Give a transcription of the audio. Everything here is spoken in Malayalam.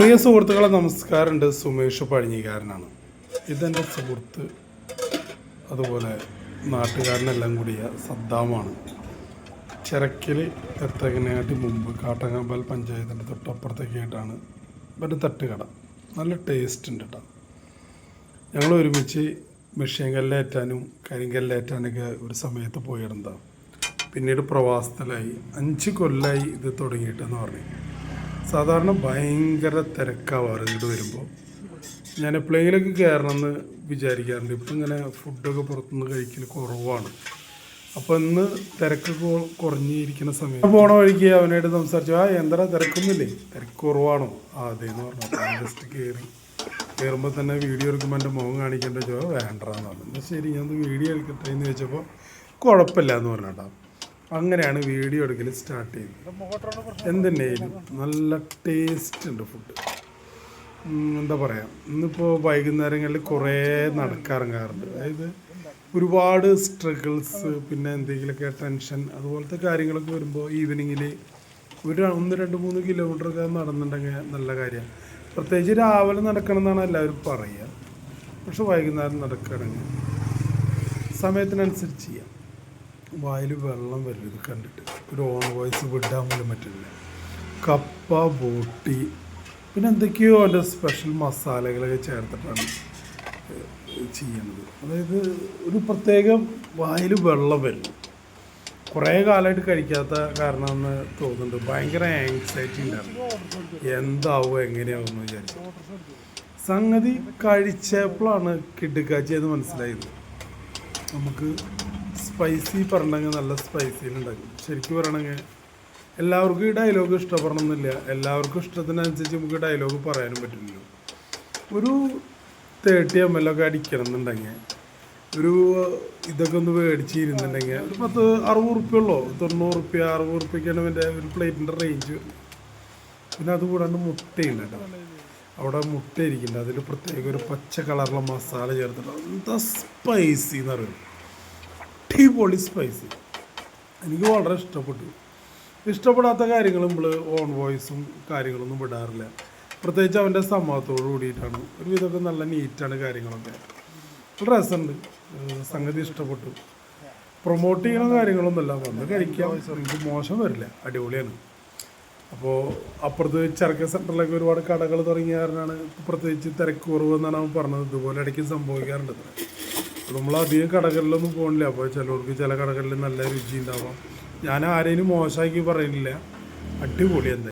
പ്രിയ സുഹൃത്തുക്കളെ നമസ്കാരമുണ്ട്. സുമേഷ് പഴഞ്ഞിക്കാരനാണ് ഇതെന്റെ സുഹൃത്ത് അതുപോലെ നാട്ടുകാരനെല്ലാം കൂടിയ സദ്ദാമാണ്. ചിറക്കിൽ എത്തകനായിട്ട് മുമ്പ് കാട്ടങ്ങാമ്പൽ പഞ്ചായത്തിന്റെ തൊട്ടപ്പുറത്തേക്കായിട്ടാണ് ഇവന്റെ തട്ടുകട. നല്ല ടേസ്റ്റ് ഉണ്ട് കേട്ടോ ഞങ്ങൾ ഒരുമിച്ച് മെഷീൻ കല്ലേറ്റാനും കരിങ്കല്ലേറ്റാനൊക്കെ ഒരു സമയത്ത് പോയിരുന്നതാണ് പിന്നീട് പ്രവാസത്തിലായി. അഞ്ച് കൊല്ലമായി ഇത് തുടങ്ങിയിട്ടെന്ന് പറഞ്ഞു. സാധാരണ ഭയങ്കര തിരക്കാവാറ് ഇങ്ങോട്ട് വരുമ്പോൾ ഞാൻ എപ്പോഴെങ്കിലൊക്കെ കയറണമെന്ന് വിചാരിക്കാറുണ്ട്. ഇപ്പം ഇങ്ങനെ ഫുഡൊക്കെ പുറത്തുനിന്ന് കഴിക്കൽ കുറവാണ്. അപ്പോൾ ഇന്ന് തിരക്കൊക്കെ കുറഞ്ഞിരിക്കുന്ന സമയത്ത് പോണ വഴിക്ക് അവനായിട്ട് സംസാരിച്ചു. ആ എന്താ തിരക്കൊന്നുമില്ലേ? തിരക്ക് കുറവാണോ. ആ അതേന്ന് പറഞ്ഞു. ജസ്റ്റ് കയറി കയറുമ്പോൾ തന്നെ വീഡിയോ എടുക്കുമ്പോൾ എന്റെ മുഖം കാണിക്കേണ്ട ചോ വേണ്ടെന്ന് പറഞ്ഞു. എന്നാൽ ശരി ഞാൻ വീഡിയോ എടുക്കട്ടെ എന്ന് ചോദിച്ചപ്പോൾ കുഴപ്പമില്ല എന്ന് പറഞ്ഞാട്ടാ അങ്ങനെയാണ് വീഡിയോ എടുക്കൽ സ്റ്റാർട്ട് ചെയ്തത് എന്തിനേലും നല്ല ടേസ്റ്റ് ഉണ്ട് ഫുഡ് എന്താ പറയുക ഇന്നിപ്പോൾ വൈകുന്നേരങ്ങളിൽ കുറേ നടക്കാറങ്ങാറുണ്ട്. അതായത് ഒരുപാട് സ്ട്രഗിൾസ് പിന്നെ എന്തെങ്കിലുമൊക്കെ ടെൻഷൻ അതുപോലത്തെ കാര്യങ്ങളൊക്കെ വരുമ്പോൾ ഈവനിങ്ങിൽ ഒരു ഒന്ന് രണ്ട് മൂന്ന് കിലോമീറ്ററൊക്കെ നടന്നിട്ടുണ്ടെങ്കിൽ നല്ല കാര്യമാണ് പ്രത്യേകിച്ച് രാവിലെ നടക്കണം എന്നാണ് എല്ലാവരും പറയുക പക്ഷെ വൈകുന്നേരം നടക്കുകയാണെങ്കിൽ സമയത്തിനനുസരിച്ച് ചെയ്യാം. വായിൽ വെള്ളം വരും ഇത് കണ്ടിട്ട്. ഒരു ഓൺ വോയിസ് വിടാൻ പോലും പറ്റില്ല. കപ്പ ബോട്ടി പിന്നെ എന്തൊക്കെയോ അതിന്റെ സ്പെഷ്യൽ മസാലകളൊക്കെ ചേർത്തിട്ടാണ് ചെയ്യുന്നത് അതായത് ഒരു പ്രത്യേകം വായിൽ വെള്ളം വരും. കുറേ കാലമായിട്ട് കഴിക്കാത്ത കാരണമെന്ന് തോന്നുന്നുണ്ട്. ഭയങ്കര ആങ്സൈറ്റി ഉണ്ടായിരുന്നു എന്താവും എങ്ങനെയാവും എന്ന് വിചാരിച്ചു. സംഗതി കഴിച്ചപ്പോഴാണ് കിടുക്കാച്ചി എന്ന് മനസ്സിലായത്. നമുക്ക് സ്പൈസി പറഞ്ഞെങ്കിൽ നല്ല സ്പൈസിയിലുണ്ടാക്കും ശരിക്കും പറയണമെങ്കിൽ എല്ലാവർക്കും ഈ ഡയലോഗ് ഇഷ്ടപ്പെടണമെന്നില്ല എല്ലാവർക്കും ഇഷ്ടത്തിനനുസരിച്ച് നമുക്ക് ഡയലോഗ് പറയാനും പറ്റില്ലല്ലോ. ഒരു തേർട്ടി എം എൽ ഒക്കെ അടിക്കണം എന്നുണ്ടെങ്കിൽ ഒരു ഇതൊക്കെ ഒന്ന് മേടിച്ചിരുന്നുണ്ടെങ്കിൽ ഒരു പത്ത് അറുപത് റുപ്യ ഉള്ളോ. തൊണ്ണൂറ് റുപ്യ അറുപത് റുപ്യക്കാണ് എന്റെ ഒരു പ്ലേറ്റിന്റെ റേഞ്ച് പിന്നെ അത് കൂടാണ്ട് മുട്ടയുണ്ട് കേട്ടോ. അവിടെ മുട്ട ഇരിക്കുന്നുണ്ട് അതിൽ പ്രത്യേക ഒരു പച്ച കളറുള്ള മസാല ചേർത്തിട്ട് എന്താ സ്പൈസി എന്ന് പറയുന്നത് അടിപൊളി സ്പൈസി എനിക്ക് വളരെ ഇഷ്ടപ്പെട്ടു. ഇഷ്ടപ്പെടാത്ത കാര്യങ്ങൾ നമ്മൾ ഓൺ വോയിസും കാര്യങ്ങളൊന്നും വിടാറില്ല. പ്രത്യേകിച്ച് അവന്റെ സമ്മതത്തോട് കൂടിയിട്ടാണ്. ഒരുവിധമൊക്കെ നല്ല നീറ്റാണ് കാര്യങ്ങളൊക്കെ. രസമുണ്ട്. സംഗതി ഇഷ്ടപ്പെട്ടു. പ്രൊമോട്ട് ചെയ്യണ കാര്യങ്ങളൊന്നുമല്ല. വന്ന് കഴിക്കാം. നിങ്ങൾക്ക് മോശം വരില്ല. അടിപൊളിയാണ്. അപ്പോൾ അപ്പുറത്ത് ചരക്ക് സെന്ററിലൊക്കെ ഒരുപാട് കടകൾ തുടങ്ങിയ കാരണമാണ് പ്രത്യേകിച്ച് തിരക്ക് കുറവെന്നാണ് അവൻ പറഞ്ഞത്. ഇതുപോലെ ഇടയ്ക്ക് സംഭവിക്കാറുണ്ട്. നമ്മൾ അധികം കടകളിലൊന്നും പോകണില്ല അപ്പോൾ ചിലർക്ക് ചില കടകളിൽ നല്ല രുചി ഉണ്ടാവാം. ഞാൻ ആരെയും മോശമാക്കി പറയുന്നില്ല അടിപൊളി എന്താ